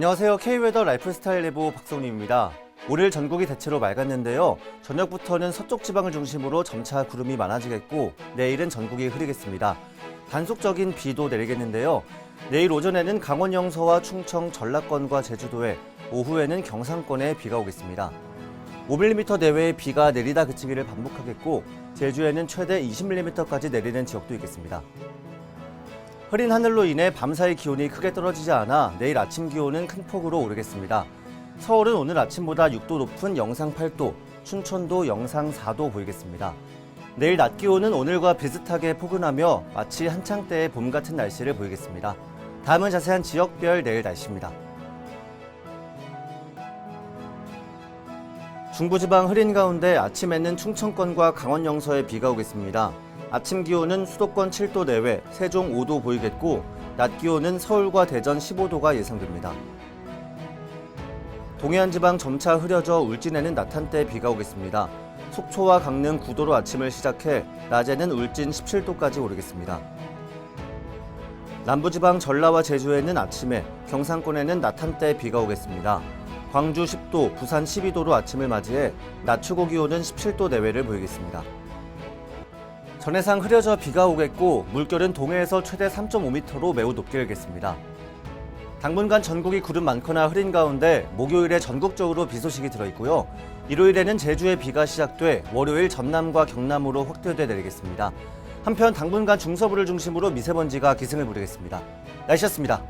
안녕하세요. K웨더 라이프스타일 레보 박성림입니다. 오늘 전국이 대체로 맑았는데요. 저녁부터는 서쪽 지방을 중심으로 점차 구름이 많아지겠고 내일은 전국이 흐리겠습니다. 단속적인 비도 내리겠는데요. 내일 오전에는 강원 영서와 충청, 전라권과 제주도에 오후에는 경상권에 비가 오겠습니다. 5mm 내외의 비가 내리다 그치기를 반복하겠고 제주에는 최대 20mm까지 내리는 지역도 있겠습니다. 흐린 하늘로 인해 밤사이 기온이 크게 떨어지지 않아 내일 아침 기온은 큰 폭으로 오르겠습니다. 서울은 오늘 아침보다 6도 높은 영상 8도, 춘천도 영상 4도 보이겠습니다. 내일 낮 기온은 오늘과 비슷하게 포근하며 마치 한창 때의 봄 같은 날씨를 보이겠습니다. 다음은 자세한 지역별 내일 날씨입니다. 중부지방 흐린 가운데 아침에는 충청권과 강원 영서에 비가 오겠습니다. 아침 기온은 수도권 7도 내외, 세종 5도 보이겠고 낮 기온은 서울과 대전 15도가 예상됩니다. 동해안 지방 점차 흐려져 울진에는 낮 한때 비가 오겠습니다. 속초와 강릉 9도로 아침을 시작해 낮에는 울진 17도까지 오르겠습니다. 남부지방 전라와 제주에는 아침에, 경상권에는 낮 한때 비가 오겠습니다. 광주 10도, 부산 12도로 아침을 맞이해 낮 최고 기온은 17도 내외를 보이겠습니다. 전해상 흐려져 비가 오겠고 물결은 동해에서 최대 3.5m로 매우 높게 일겠습니다. 당분간 전국이 구름 많거나 흐린 가운데 목요일에 전국적으로 비 소식이 들어있고요. 일요일에는 제주에 비가 시작돼 월요일 전남과 경남으로 확대돼 내리겠습니다. 한편 당분간 중서부를 중심으로 미세먼지가 기승을 부리겠습니다. 날씨였습니다.